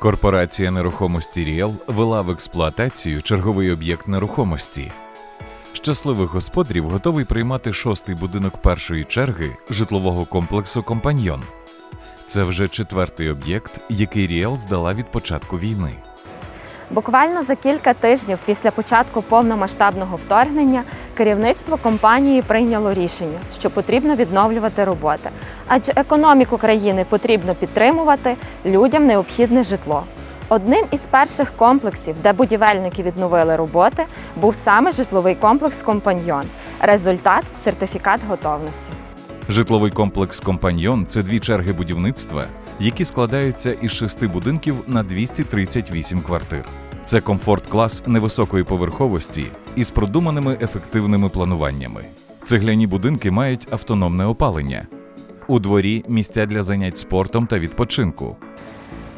Корпорація нерухомості Ріел вела в експлуатацію черговий об'єкт нерухомості. Щасливих господарів готовий приймати шостий будинок першої черги житлового комплексу Компаньйон. Це вже четвертий об'єкт, який Ріел здала від початку війни. Буквально за кілька тижнів після початку повномасштабного вторгнення керівництво компанії прийняло рішення, що потрібно відновлювати роботи, адже економіку країни потрібно підтримувати, людям необхідне житло. Одним із перших комплексів, де будівельники відновили роботи, був саме житловий комплекс Компаньйон. Результат сертифікат готовності. Житловий комплекс Компаньйон це дві черги будівництва, які складаються із шести будинків на 238 квартир. Це комфорт-клас невисокої поверховості із продуманими ефективними плануваннями. Цегляні будинки мають автономне опалення. У дворі місця для занять спортом та відпочинку.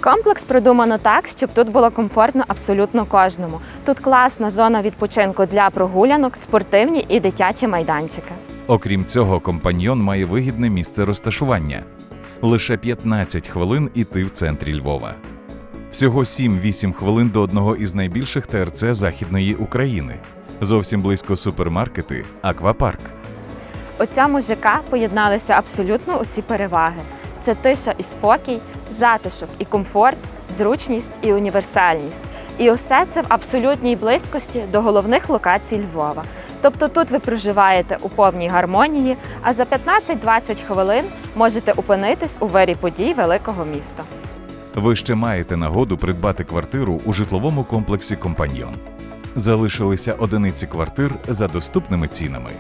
Комплекс продумано так, щоб тут було комфортно абсолютно кожному. Тут класна зона відпочинку для прогулянок, спортивні і дитячі майданчики. Окрім цього, компаньйон має вигідне місце розташування лише 15 хвилин іти в центрі Львова. Всього 7-8 хвилин до одного із найбільших ТРЦ Західної України. Зовсім близько супермаркети, аквапарк. У цьому ЖК поєдналися абсолютно усі переваги: це тиша і спокій, затишок і комфорт, зручність і універсальність. І усе це в абсолютній близькості до головних локацій Львова. Тобто тут ви проживаєте у повній гармонії, а за 15-20 хвилин можете опинитись у вирі подій великого міста. Ви ще маєте нагоду придбати квартиру у житловому комплексі Компаньйон. Залишилися одиниці квартир за доступними цінами.